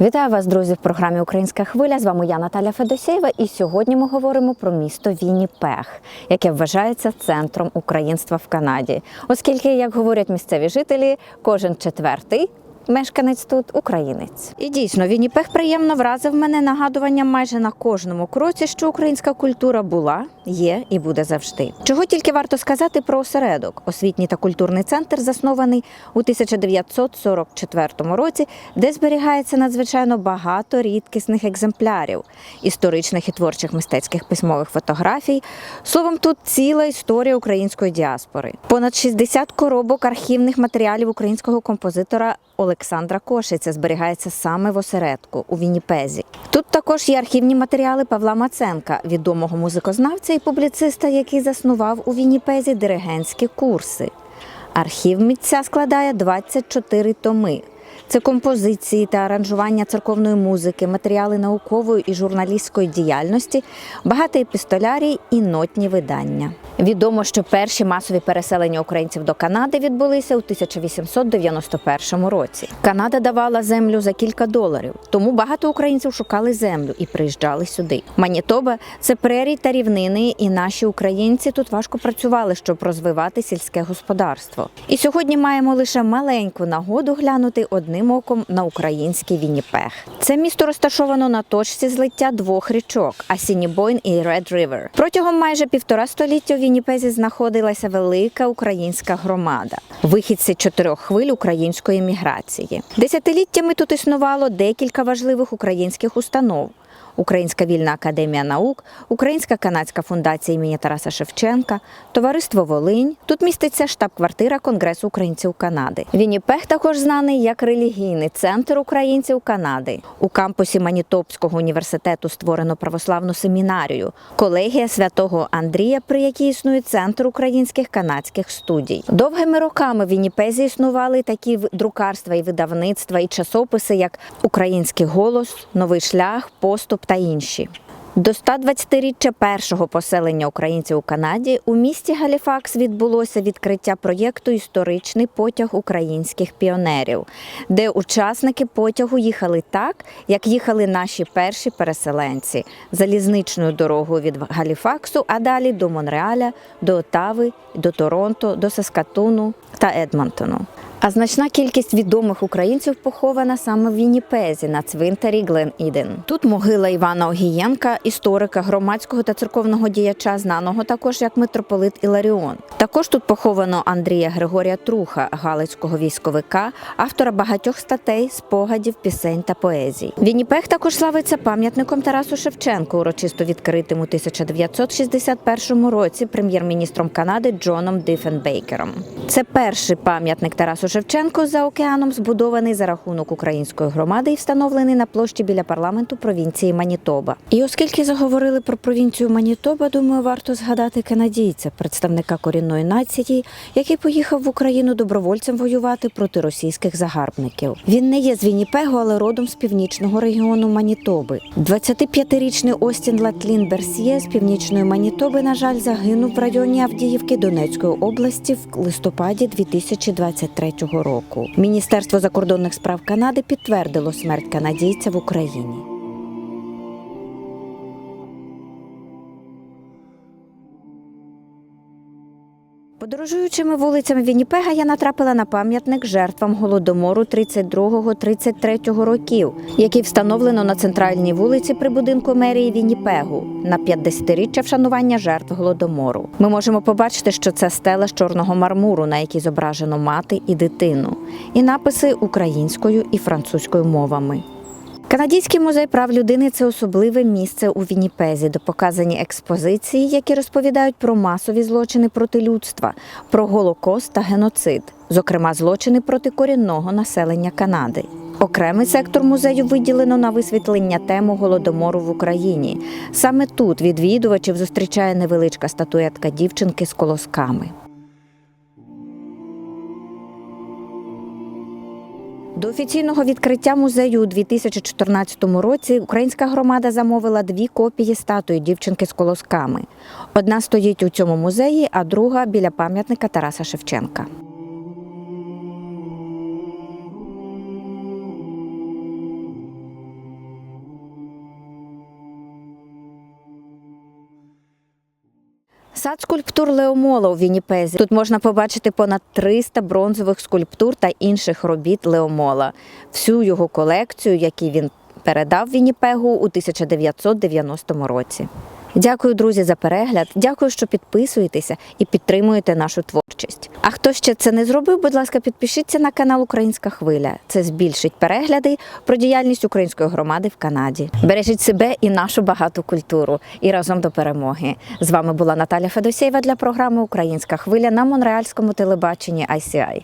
Вітаю вас, друзі, в програмі Українська хвиля. З вами я Наталя Федосєєва. І сьогодні ми говоримо про місто Вінніпех, яке вважається центром українства в Канаді. Оскільки, як говорять місцеві жителі, кожен четвертий. Мешканець тут українець. І дійсно, Вінніпех приємно вразив мене нагадуванням майже на кожному кроці, що українська культура була, є і буде завжди. Чого тільки варто сказати про осередок. Освітній та культурний центр заснований у 1944 році, де зберігається надзвичайно багато рідкісних екземплярів, історичних і творчих мистецьких письмових фотографій. Словом, тут ціла історія української діаспори. Понад 60 коробок архівних матеріалів українського композитора Олександра Кошиця зберігається саме в осередку у Вінніпезі. Тут також є архівні матеріали Павла Маценка, відомого музикознавця і публіциста, який заснував у Вінніпезі диригентські курси. Архів митця складає 24 томи. Це композиції та аранжування церковної музики, матеріали наукової і журналістської діяльності, багато епістолярій і нотні видання. Відомо, що перші масові переселення українців до Канади відбулися у 1891 році. Канада давала землю за кілька доларів, тому багато українців шукали землю і приїжджали сюди. Манітоба це прерій та рівнини, і наші українці тут важко працювали, щоб розвивати сільське господарство. І сьогодні маємо лише маленьку нагоду глянути одним оком на український Вінніпех. Це місто розташовано на точці злиття двох річок Асінібойн і Ред Ривер. Протягом майже півтора століття Вінніпезі знаходилася велика українська громада, вихідці чотирьох хвиль української міграції. Десятиліттями тут існувало декілька важливих українських установ. Українська вільна академія наук, Українська канадська фундація імені Тараса Шевченка, Товариство Волинь. Тут міститься штаб-квартира Конгресу українців Канади. Вінніпех також знаний як релігійний центр українців Канади. У кампусі Манітопського університету створено православну семінарію, колегія святого Андрія, при якій існує центр українських канадських студій. Довгими роками в Вінніпезі існували такі друкарства і видавництва, і часописи, як Український голос, Новий шлях, Поступ та інші. До 120-річчя першого поселення українців у Канаді у місті Галіфакс відбулося відкриття проєкту Історичний потяг українських піонерів, де учасники потягу їхали так, як їхали наші перші переселенці залізничною дорогою від Галіфаксу, а далі до Монреаля, до Отави, до Торонто, до Саскатуну та Едмонтону. А значна кількість відомих українців похована саме в Вінніпезі на цвинтарі Глен Іден. Тут могила Івана Огієнка, історика, громадського та церковного діяча, знаного також як митрополит Іларіон. Також тут поховано Андрія Григорія Труха, галицького військовика, автора багатьох статей, спогадів, пісень та поезій. Вінніпех також славиться пам'ятником Тарасу Шевченку, урочисто відкритим у 1961 році прем'єр-міністром Канади Джоном Диффенбейкером. Це перший пам'ятник Тарасу Шевченку за океаном, збудований за рахунок української громади і встановлений на площі біля парламенту провінції Манітоба. І оскільки заговорили про провінцію Манітоба, думаю, варто згадати канадійця, представника корінної нації, який поїхав в Україну добровольцем воювати проти російських загарбників. Він не є з Вінніпегу, але родом з північного регіону Манітоби. 25-річний Остін Латлін Берсьє з північної Манітоби, на жаль, загинув в районі Авдіївки Донецької області в листопаді 2023 року. Міністерство закордонних справ Канади підтвердило смерть канадійця в Україні. Подорожуючими вулицями Вінніпега я натрапила на пам'ятник жертвам голодомору 32-33 років, який встановлено на центральній вулиці при будинку мерії Вінніпегу на 50-річчя вшанування жертв голодомору. Ми можемо побачити, що це стела з чорного мармуру, на якій зображено мати і дитину, і написи українською і французькою мовами. Канадський музей прав людини це особливе місце у Вінніпезі, де показані експозиції, які розповідають про масові злочини проти людства, про голокост та геноцид, зокрема злочини проти корінного населення Канади. Окремий сектор музею виділено на висвітлення теми голодомору в Україні. Саме тут відвідувачів зустрічає невеличка статуетка дівчинки з колосками. До офіційного відкриття музею у 2014 році українська громада замовила дві копії статуї дівчинки з колосками. Одна стоїть у цьому музеї, а друга біля пам'ятника Тараса Шевченка. Сад скульптур Леомола у Вінніпезі. Тут можна побачити понад 300 бронзових скульптур та інших робіт Леомола. Всю його колекцію, яку він передав Вінніпегу у 1990 році. Дякую, друзі, за перегляд. Дякую, що підписуєтеся і підтримуєте нашу творчість. А хто ще це не зробив, будь ласка, підпишіться на канал Українська Хвиля. Це збільшить перегляди про діяльність української громади в Канаді. Бережіть себе і нашу багату культуру. І разом до перемоги. З вами була Наталя Федосєєва для програми Українська хвиля на Монреальському телебаченні ICI.